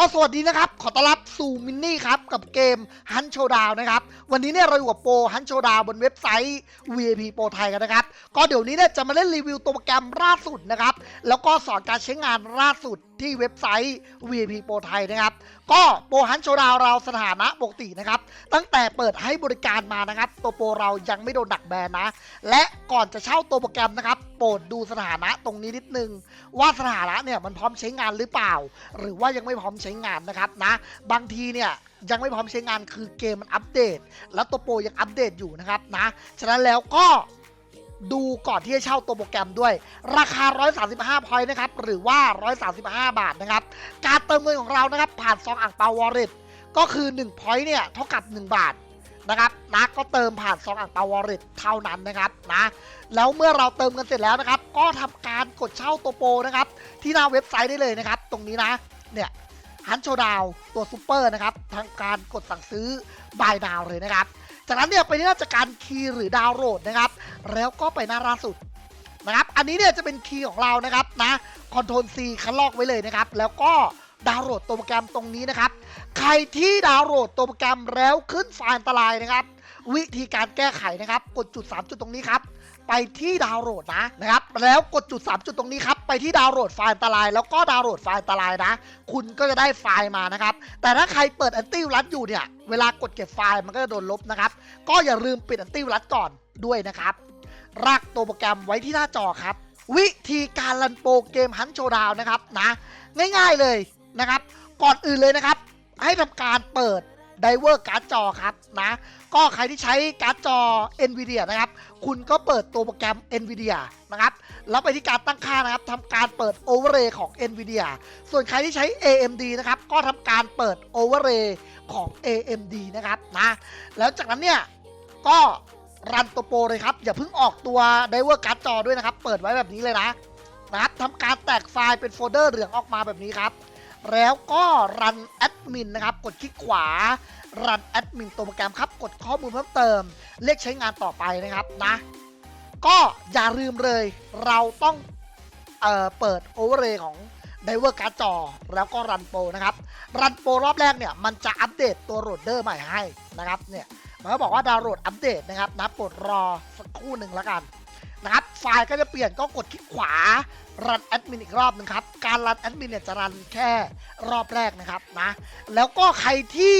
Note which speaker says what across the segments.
Speaker 1: ก็สวัสดีนะครับ ขอต้อนรับสู่มินนี่ครับ กับเกมฮันโชดาวนะครับ วันนี้เนี่ยเราอยู่กับโปรฮันโชดาวบนเว็บไซต์ VIP โปรไทยกันนะครับ ก็เดี๋ยวนี้เนี่ยจะมาเล่นรีวิวตัวโปรแกรมล่าสุดนะครับ แล้วก็สอนการใช้งานล่าสุดที่เว็บไซต์ VIP โปรไทยนะครับ ก็โปรฮันโชดาวเราสถานะปกตินะครับ ตั้งแต่เปิดให้บริการมานะครับ ตัวโปรเรายังไม่โดนดักแบนนะ และก่อนจะเช่าตัวโปรแกรมนะครับ โปรดดูสถานะตรงนี้นิดนึง ว่าสถานะเนี่ยมันพร้อมใช้งานหรือเปล่า หรือว่ายังไม่พร้อมใช้งานนะครับนะ บางทีเนี่ยยังไม่พร้อมใช้งานคือเกมมันอัปเดต แล้วตัวโปรยังอัปเดตอยู่นะครับนะฉะนั้นแล้วก็ดูก่อนที่จะเช่าตัวโปรแกรมด้วย ราคา 135พอยต์นะครับ หรือว่า 135 บาทนะครับ การเติมเงินของเรานะครับ ผ่านซองอ่างเปาวอลเล็ตก็คือ1พอยต์เนี่ย เท่ากับ 1 บาท นะครับนะก็เติมผ่านซองอ่างเปาวอลเล็ตเท่านั้นนะครับนะแล้วเมื่อเราเติมเงินเสร็จแล้วนะครับ ก็ทำการกดเช่าตัวโปรนะครับ ที่หน้าเว็บไซต์ได้เลยนะครับ ตรงนี้นะเนี่ยฮันโชดาวตัวซูเปอร์นะครับทางการกดสั่งซื้อบายดาวเลยนะครับ จากนั้นเนี่ยไปที่หน้าจัดการคีย์หรือดาวน์โหลดนะครับ แล้วก็ไปหน้าล่าสุดนะครับ อันนี้เนี่ยจะเป็นคีย์ของเรานะครับนะคอนโทรล C คันลอกไว้เลยนะครับ แล้วก็ ดาวน์โหลดตัวโปรแกรมตรงนี้นะครับ ใครที่ดาวน์โหลดตัวโปรแกรมแล้วขึ้นไฟล์อันตรายนะครับ วิธีการแก้ไขนะครับ กดจุด 3 จุดตรงนี้ครับไปที่ดาวน์โหลดนะนะครับ แล้วกดจุด 3 จุดตรงนี้ครับ ไปที่ดาวน์โหลดไฟล์อันตราย แล้วก็ดาวน์โหลดไฟล์อันตรายนะ คุณก็จะได้ไฟล์มานะครับ แต่ถ้าใครเปิดแอนตี้ไวรัสอยู่เนี่ย เวลากดเก็บไฟล์มันก็จะโดนลบนะครับ ก็อย่าลืมปิดแอนตี้ไวรัสก่อนด้วยนะครับ รากตัวโปรแกรมไว้ที่หน้าจอครับ วิธีการรันโปรเกมฮันโชดาวนะครับนะ ง่ายๆเลย นะครับ ก่อนอื่นเลยนะครับ ให้ทำการเปิดไดเวอร์การ์ดจอครับนะก็ใครที่ใช้การ์ดจอ NVIDIA นะครับ คุณก็เปิดตัวโปรแกรม NVIDIA นะครับ แล้วไปที่การตั้งค่านะครับทำการเปิด Overlay ของ NVIDIA ส่วนใครที่ใช้ AMD นะครับ ก็ทำการเปิด Overlay ของ AMD นะครับนะแล้วจากนั้นเนี่ยก็รันตัวโปรเลยครับ อย่าเพิ่งออกตัวไดเวอร์การ์ดจอด้วยนะครับ เปิดไว้แบบนี้เลยนะนะครับทำการแตกไฟล์เป็นโฟลเดอร์เหลืองออกมาแบบนี้ครับ แล้วก็รันแอดมินนะครับ กดคลิกขวารันแอดมินตัวโปรแกรมครับ กดข้อมูลเพิ่มเติมเรียกใช้งานต่อไปนะครับนะ ก็อย่าลืมเลย เราต้องเอ่อเปิดโอเวอร์เรย์ของไดเวอร์การ์ดจอ แล้วก็รันโปรนะครับ รันโปรรอบแรกเนี่ย มันจะอัปเดตตัวโหลดเดอร์ใหม่ให้นะครับเนี่ยมันก็บอกว่าดาวน์โหลดอัปเดตนะครับนะโปรดรอสักครู่หนึ่งแล้วกัน นะครับ ไฟล์ก็จะเปลี่ยนก็กดคลิกขวา รันแอดมินอีกรอบหนึงครับ การรันแอดมินเนี่ยจะรันแค่รอบแรกนะครับนะ แล้วก็ใครที่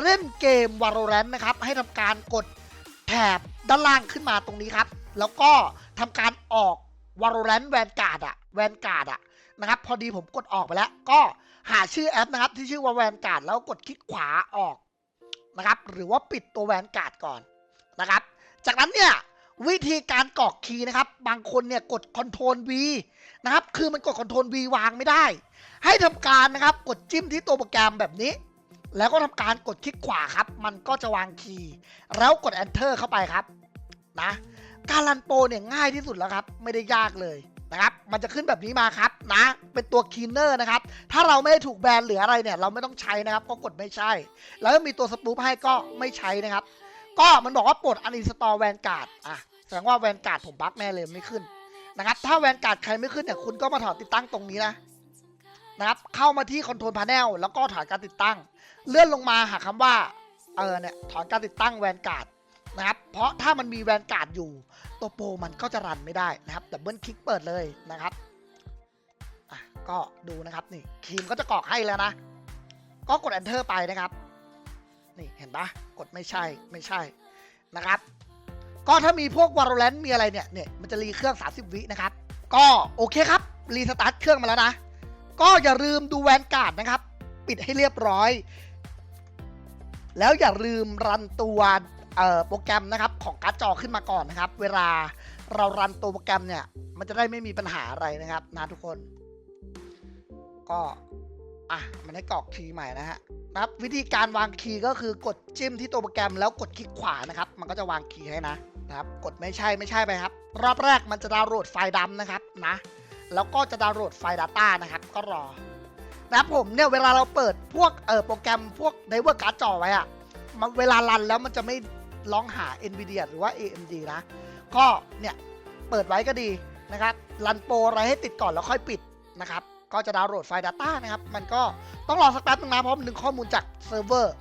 Speaker 1: เล่นเกม Valorant นะครับ ให้ทำการกดแถบด้านล่างขึ้นมาตรงนี้ครับ แล้วก็ทำการออก Valorant Vanguard อะ Vanguard อะนะครับ พอดีผมกดออกไปแล้ว ก็หาชื่อแอปนะครับ ที่ชื่อว่า Vanguard แล้วกดคลิกขวาออกนะครับ หรือว่าปิดตัว Vanguard ก่อนนะครับ จากนั้นเนี่ย วิธีการกรอกคีย์นะครับ บางคนเนี่ยกด Ctrl V นะครับ คือมันกด Ctrl V วางไม่ได้ ให้ทำการนะครับกดจิ้มที่ตัวโปรแกรมแบบนี้ แล้วก็ทำการกดคลิกขวาครับ มันก็จะวางคีย์แล้วกด Enter เข้าไปครับนะการรันโปรเนี่ยง่ายที่สุดแล้วครับ ไม่ได้ยากเลยนะครับ มันจะขึ้นแบบนี้มาครับนะ เป็นตัวคีนเนอร์นะครับ ถ้าเราไม่ได้ถูกแบนหรืออะไรเนี่ย เราไม่ต้องใช้นะครับ ก็กดไม่ใช่ แล้วมีตัวสปูปให้ก็ไม่ใช้นะครับ ก็มันบอกว่าปลดอันอินสตอลแวนการ์ดอะแสดงว่าแวนการ์ดผมบั๊กแน่เลยไม่ขึ้นนะครับถ้าแวนการ์ดใครไม่ขึ้นเนี่ยคุณก็มาถอดติดตั้งตรงนี้นะนะครับเข้ามาที่คอนโทรลพาเนลแล้วก็ถอนการติดตั้ง เลื่อนลงมาหาคำว่าเออเนี่ยถอนการติดตั้งแวนการ์ดนะครับเพราะถ้ามันมีแวนการ์ดอยู่ตัวโปรมันก็จะรันไม่ได้นะครับดับเบิลคลิกเปิดเลยนะครับอะก็ดูนะครับนี่ครีมก็จะกรอกให้แล้วนะ ก็กด enter ไปนะครับ นี่เห็นปะกดไม่ใช่ไม่ใช่นะครับ ก็ถ้ามีพวก Valorant มีอะไรเนี่ยเนี่ยมันจะรีเครื่อง 30 วินะครับ ก็โอเคครับ รีสตาร์ทเครื่องมาแล้วนะ ก็อย่าลืมดูแวนการ์ดนะครับ ปิดให้เรียบร้อย แล้วอย่าลืมรันตัวโปรแกรมนะครับของการ์ดจอขึ้นมาก่อนนะครับ เวลาเรารันตัวโปรแกรมเนี่ย มันจะได้ไม่มีปัญหาอะไรนะครับนะทุกคน ก็ อะมันให้กรอกคีย์ใหม่นะฮะนะครับวิธีการวางคีย์ก็คือกดจิ้มที่ตัวโปรแกรมแล้วกดคลิกขวานะครับ มันก็จะวางคีย์ให้นะนะครับกดไม่ใช่ไม่ใช่ไปครับ รอบแรกมันจะดาวน์โหลดไฟล์ดำนะครับนะ แล้วก็จะดาวน์โหลดไฟล์ Data นะครับ ก็รอนะครับผมเนี่ยเวลาเราเปิดพวกเออโปรแกรมพวกไดเวอร์การ์ดจอไว้อะมันเวลารันแล้วมันจะไม่ร้องหา NVIDIA หรือว่า AMD นะ ก็เนี่ยเปิดไว้ก็ดีนะครับรันโปรอะไรให้ติดก่อนแล้วค่อยปิดนะครับ ก็จะดาวน์โหลดไฟล์ Data นะครับ มันก็ต้องรอสักแป๊บนึงนะเพราะมันดึงข้อมูลจากเซิร์ฟเวอร์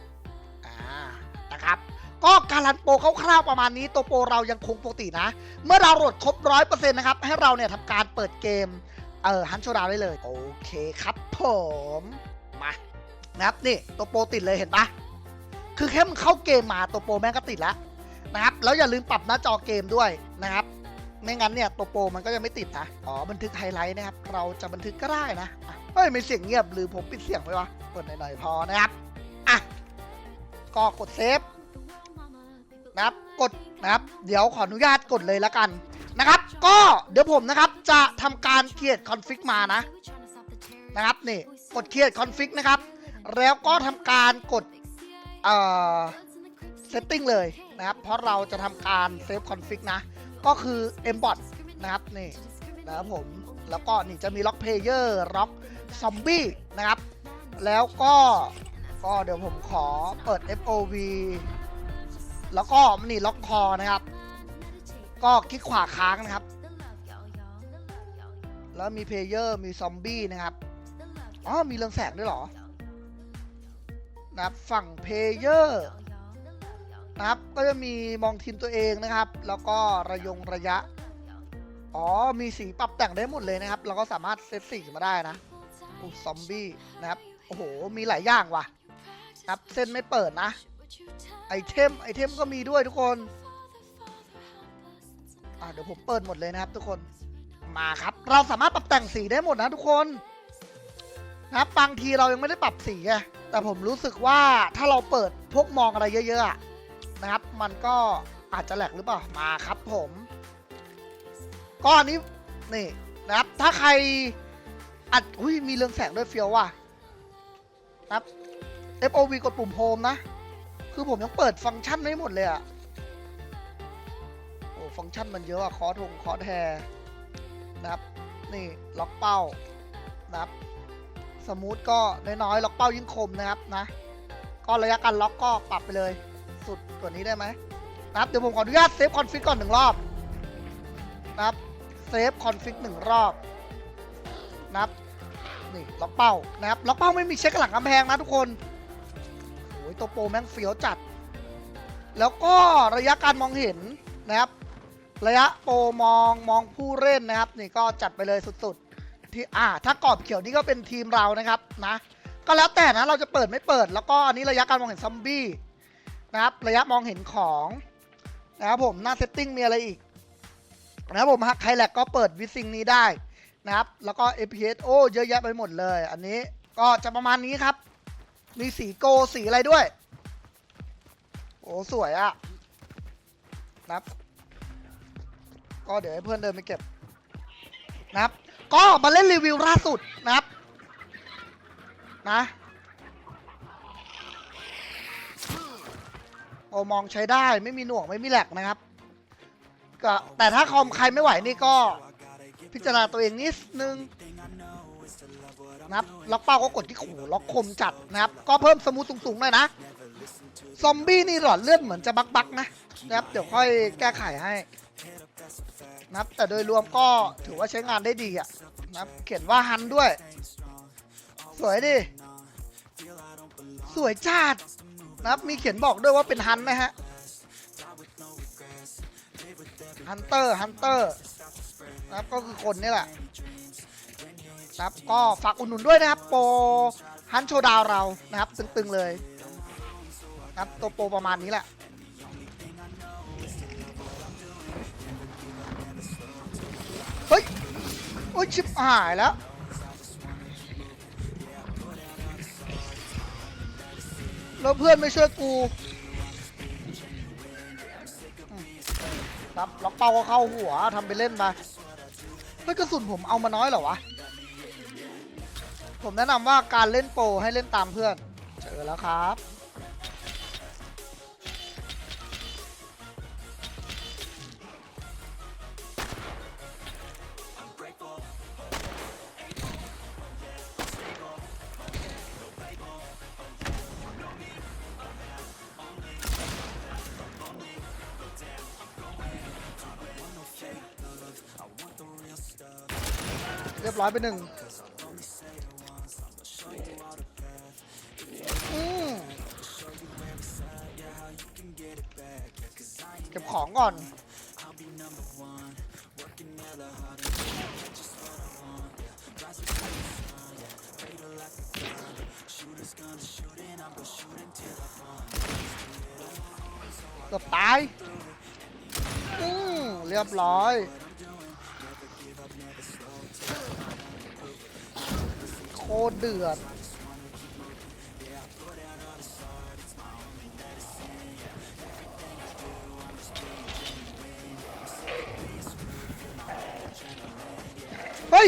Speaker 1: นะครับก็การันโปรคร่าวๆประมาณนี้ตัวโปรเรายังคงปกตินะ เมื่อดาโหลดครบร้อยเปอร์เซ็นต์นะครับ ให้เราเนี่ยทำการเปิดเกมเอ่อฮันโชดาวได้เลย โอเคครับผมมานะครับนี่ตัวโปรติดเลยเห็นปะคือแค่มึงเข้าเกมมาตัวโปรแม่งก็ติดแล้วนะครับแล้วอย่าลืมปรับหน้าจอเกมด้วยนะครับ ไม่งั้นเนี่ยตัวโปรมันก็จะไม่ติดนะอ๋อบันทึกไฮไลท์นะครับ เราจะบันทึกก็ได้นะเฮ้ยไม่เสียงเงียบหรือผมปิดเสียงไว้วะเปิดหน่อยๆพอนะครับอะก็กดเซฟนะครับกดนะครับ เดี๋ยวขออนุญาตกดเลยละกันนะครับ ก็เดี๋ยวผมนะครับจะทำการเกียดคอนฟิกมานะนะครับนี่กดเกียดคอนฟิกนะครับ แล้วก็ทำการกดเอ่อเซตติ้งเลยนะครับ เพราะเราจะทำการเซฟคอนฟิกนะ ก็คือ mbot นะครับนี่นะครับผมแล้วก็นี่จะมีล็อกเพลเยอร์ล็อกซอมบี้นะครับ แล้วก็ก็เดี๋ยวผมขอเปิด FOV แล้วก็นี่ล็อกคอนะครับ ก็คลิกขวาค้างนะครับ แล้วมีเพลเยอร์มีซอมบี้นะครับอ๋อมีเรืองแสงด้วยเหรอนะครับฝั่งเพลเยอร์ นะครับ ก็จะมีมองทีมตัวเองนะครับ แล้วก็ระยงระยะ อ๋อ มีสีปรับแต่งได้หมดเลยนะครับ เราก็สามารถเซตสีมาได้นะอุซอมบี้นะครับ โอ้โห มีหลายอย่างว่ะครับ เส้นไม่เปิดนะ ไอเทม ไอเทมก็มีด้วยทุกคน อะเดี๋ยวผมเปิดหมดเลยนะครับทุกคน มาครับ เราสามารถปรับแต่งสีได้หมดนะทุกคนนะครับบางทีเรายังไม่ได้ปรับสีไงแต่ผมรู้สึกว่าถ้าเราเปิดพวกมองอะไรเยอะๆอะ นะครับ มันก็อาจจะแหลกหรือเปล่า มาครับผม ก็อันนี้นี่นะครับ ถ้าใครอัดอุ้ยมีเรืองแสงด้วยเฟียวว่ะนะครับ FOV กดปุ่มโฮมนะ คือผมยังเปิดฟังก์ชันไม่หมดเลยอะโอ้ฟังก์ชันมันเยอะอะคอทงคอแทนะครับ นี่ล็อกเป้านะครับ สมูทก็น้อยๆล็อกเป้ายิ่งคมนะครับนะ ก็ระยะการล็อกก็ปรับไปเลย สุดกว่านี้ได้ไหมนะครับเดี๋ยวผมขออนุญาตเซฟคอนฟิกก่อนหนึ่งรอบนะครับเซฟคอนฟิกหนึ่งรอบนะครับนี่ล็อกเป้านะครับล็อกเป้าไม่มีเช็คหลังกำแพงนะทุกคนโอ้ยตัวโปรแม่งเฟี้ยวจัด แล้วก็ระยะการมองเห็นนะครับ ระยะโปรมองมองผู้เล่นนะครับ นี่ก็จัดไปเลยสุดๆที่อ่าถ้ากรอบเขียวนี่ก็เป็นทีมเรานะครับนะก็แล้วแต่นะเราจะเปิดไม่เปิด แล้วก็อันนี้ระยะการมองเห็นซอมบี้ นะครับ ระยะมองเห็นของนะครับผมหน้าเซตติ้งมีอะไรอีกนะครับผมใครแหลกก็เปิดวิซิงนี้ได้นะครับ แล้วก็ APS โอ้เยอะแยะไปหมดเลย อันนี้ก็จะประมาณนี้ครับ มีสีโกสีอะไรด้วย โอ้สวยอะนะครับ ก็เดี๋ยวให้เพื่อนเดินไปเก็บนะครับ ก็มาเล่นรีวิวล่าสุดนะครับ นะ อมองใช้ได้ไม่มีหน่วงไม่มีแหลกนะครับก็แต่ถ้าคอมใครไม่ไหวนี่ก็พิจารณาตัวเองนิดนึงนะครับล็อกเป้าก็กดที่ขู่ล็อกคมจัดนะครับ ก็เพิ่มสมูทสูงๆหน่อยนะ ซอมบี้นี่หลอดเลือดเหมือนจะบักๆนะนะครับเดี๋ยวค่อยแก้ไขให้นะครับแต่โดยรวมก็ถือว่าใช้งานได้ดีอะนะครับเขียนว่าฮันด้วย สวยดิ สวยจัด นะครับ มีเขียนบอกด้วยว่าเป็นฮันนะฮะฮันเตอร์ฮันเตอร์นะครับก็คือคนนี่แหละนะครับก็ฝากอุดหนุนด้วยนะครับ โปรฮันโชดาวเรานะครับ ตึงๆเลยนะครับตัวโปรประมาณนี้แหละเฮ้ยโอ้ยชิบหายแล้ว แล้วเพื่อนไม่ช่วยกูอืมครับล็อกเป้าก็เข้าหัวทำไปเล่นไปเฮ้ยกระสุนผมเอามาน้อยเหรอวะ ผมแนะนำว่าการเล่นโปรให้เล่นตามเพื่อน เจอแล้วครับายไปหนึ่งเก็บของก่อน เกือบตาย อืมเรียบร้อย ตรเดือด เฮ้ย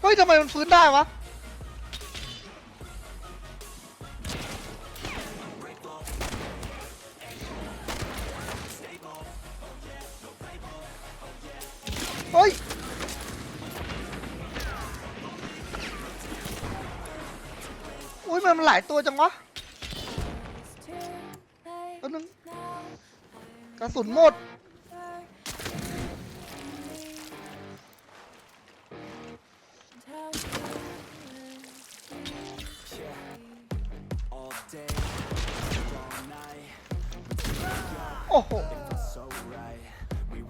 Speaker 1: เฮ้ยทำไมมันฟื้นได้วะ เฮ้ยอุ้ยมันมันหลายตัวจังวะแป๊บนึงกระสุนหมด โอ้โห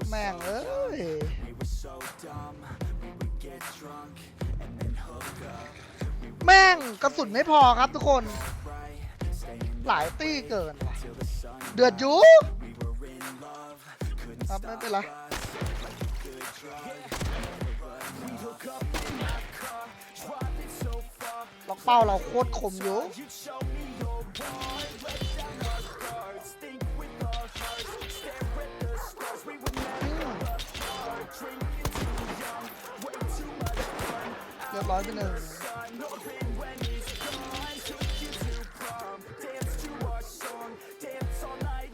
Speaker 1: แม่งเอ้ย
Speaker 2: so dumb. We would get drunk and then hook up.
Speaker 1: แม่งกระสุนไม่พอครับทุกคน
Speaker 2: Right, staying
Speaker 1: หลายตี้เกินว่ะ
Speaker 2: till the sun.
Speaker 1: เดือดอยู่
Speaker 2: We were in love, couldn't
Speaker 1: ครับไม่
Speaker 2: stop
Speaker 1: เป็นไร
Speaker 2: us like a good drug. We hook up in my car, driving so far.
Speaker 1: ล็อกเป้าเราโคตรคมอยู่
Speaker 2: You show me your heart, let
Speaker 1: ร้อยไปหนึ่ง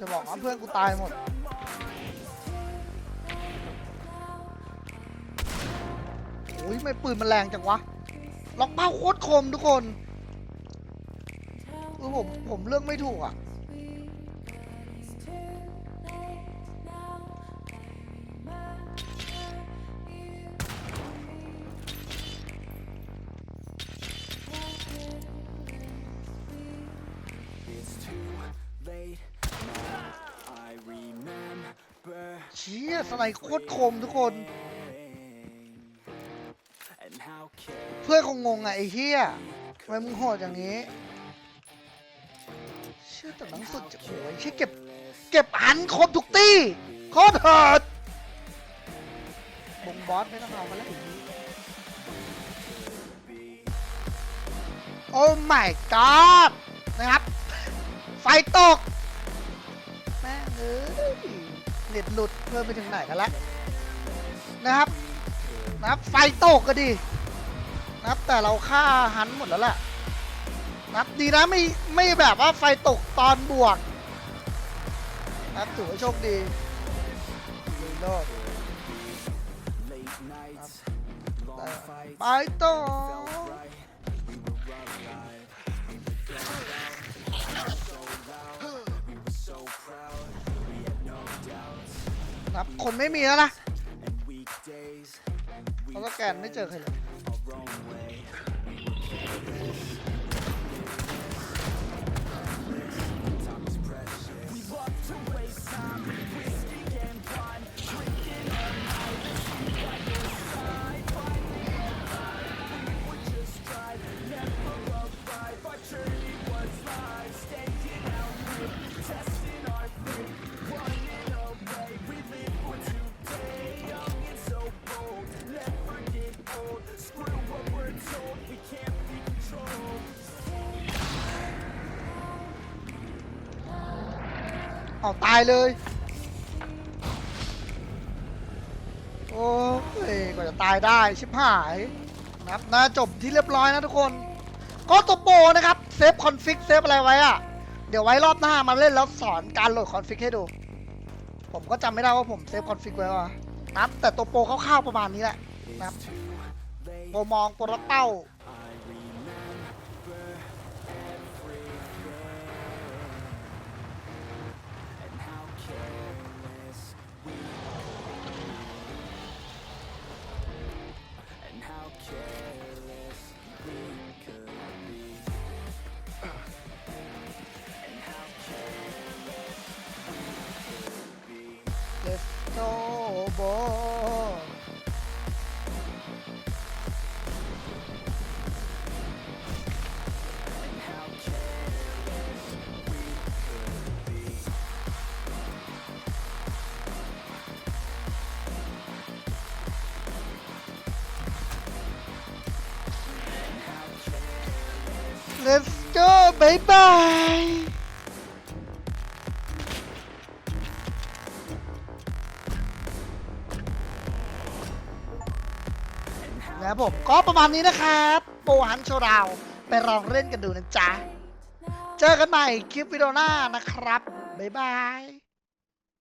Speaker 1: จะบอกว่าเพื่อนกูตายหมดโอ้ยไม่ปืนมันแรงจังวะ ล็อกเป้าโคตรคมทุกคนคือผมผมเลือกไม่ถูกอะ สไนโคตรคมทุกคน เพื่อนคงงงอะไอ้เฮียทำไมมึงโหดอย่างนี้เชื่อแต่หนังสุดจะโอ้ยเชี่ยเก็บ เก็บอันครบทุกตี้โคตรเหิดบงบอสไม่ต้องเอามาแล้วโอ้ my god นะครับ ไฟตก แม่งเอ้ย เน็ตหลุดเพิ่มไปถึงไหนกันแล้วนะครับนะครับไฟตกก็ดีนะครับแต่เราฆ่าหันหมดแล้วแหละนะครับดีนะไม่ไม่แบบว่าไฟตกตอนบวกนะครับถือว่าโชคดีดีโลด
Speaker 2: late nights,
Speaker 1: ได้
Speaker 2: long fights.
Speaker 1: ไปต่อ ครับ คนไม่มีแล้วนะเขาสแกนไม่เจอใครเลยาตายเลย โอ้ยกว่าจะตายได้ชิบหายนะครับนะจบที่เรียบร้อยนะทุกคน ก็ตัวโปนะครับ เซฟคอนฟิกเซฟอะไรไว้อะเดี๋ยวไว้รอบหน้ามาเล่นแล้วสอนการโหลดคอนฟิกให้ดู ผมก็จำไม่ได้ว่าผมเซฟคอนฟิกไว้ว่านะครับแต่ตัวโปรคร่าวๆประมาณนี้แหละนะครับโปมองโปรับเป้า Let's go บายบายนะครับผมก็ประมาณนี้นะครับโปฮันโชราวไปลองเล่นกันดูนะจ๊ะ เจอกันใหม่คลิปวิดีโอหน้านะครับ บ๊ายบาย